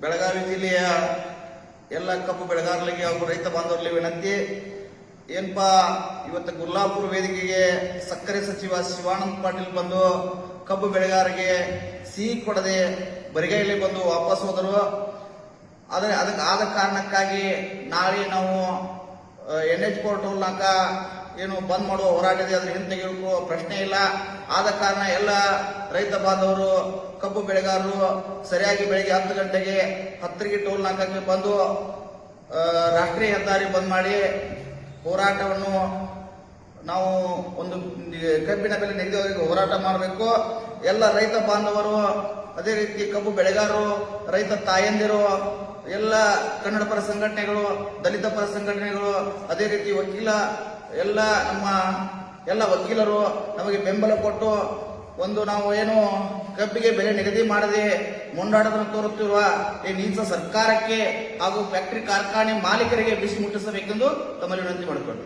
ಬೆಳಗಾವಿ ಜಿಲ್ಲೆಯ ಎಲ್ಲ ಕಬ್ಬು ಬೆಳೆಗಾರರಿಗೆ ಹಾಗೂ ರೈತ ಬಾಂಧವರಲ್ಲಿ ವಿನಂತಿ. ಏನಪ್ಪ ಇವತ್ತು ಗುರ್ಲಾಪುರ ವೇದಿಕೆಗೆ ಸಕ್ಕರೆ ಸಚಿವ ಶಿವಾನಂದ ಪಾಟೀಲ್ ಬಂದು ಕಬ್ಬು ಬೆಳೆಗಾರರಿಗೆ ಸಿಹಿ ಕೊಡದೆ ಬರಿಗೈಲಿ ಬಂದು ವಾಪಸ್ ಹೋದರು. ಆದರೆ ಅದಕ್ಕೆ ಆದ ಕಾರಣಕ್ಕಾಗಿ ನಾಳೆ ನಾವು ಎನ್ ಎಚ್ ನಾಕ ಏನು ಬಂದ್ ಮಾಡುವ ಹೋರಾಟ ಇದೆ ಅದ್ರ ಹಿಂತೆಗೆಯುವ ಪ್ರಶ್ನೆ ಇಲ್ಲ. ಆದ ಕಾರಣ ಎಲ್ಲ ರೈತ ಬಾಂಧವರು, ಕಬ್ಬು ಬೆಳೆಗಾರರು ಸರಿಯಾಗಿ ಬೆಳಿಗ್ಗೆ ಹತ್ತು ಗಂಟೆಗೆ ಹತ್ತರಿಗೆ ಟೋಲ್ ನಾಕಕ್ಕೆ ಬಂದು ರಾಷ್ಟ್ರೀಯ ಹೆದ್ದಾರಿ ಬಂದ್ ಮಾಡಿ ಹೋರಾಟವನ್ನು ನಾವು ಒಂದು ಕಬ್ಬಿನ ಬೆಲೆ ನೆಗೆದವರಿಗೆ ಹೋರಾಟ ಮಾಡಬೇಕು. ಎಲ್ಲ ರೈತ ಬಾಂಧವರು, ಅದೇ ರೀತಿ ಕಬ್ಬು ಬೆಳೆಗಾರರು, ರೈತ ತಾಯಂದಿರು, ಎಲ್ಲ ಕನ್ನಡ ಪರ ಸಂಘಟನೆಗಳು, ದಲಿತ ಪರ ಸಂಘಟನೆಗಳು, ಅದೇ ರೀತಿ ವಕೀಲ ಎಲ್ಲ ನಮ್ಮ ಎಲ್ಲ ವಕೀಲರು ನಮಗೆ ಬೆಂಬಲ ಕೊಟ್ಟು ಒಂದು ನಾವು ಏನು ಕಬ್ಬಿಗೆ ಬೆಲೆ ನಿಗದಿ ಮಾಡದೆ ಮುಂದಾಟವನ್ನು ತೋರುತ್ತಿರುವ ಈ ನೀಚ ಸರ್ಕಾರಕ್ಕೆ ಹಾಗೂ ಫ್ಯಾಕ್ಟರಿ ಕಾರ್ಖಾನೆ ಮಾಲೀಕರಿಗೆ ಬಿಸಿ ಮುಟ್ಟಿಸಬೇಕೆಂದು ತಮ್ಮಲ್ಲಿ ವಿನಂತಿ ಮಾಡಿಕೊಳ್ಳಿ.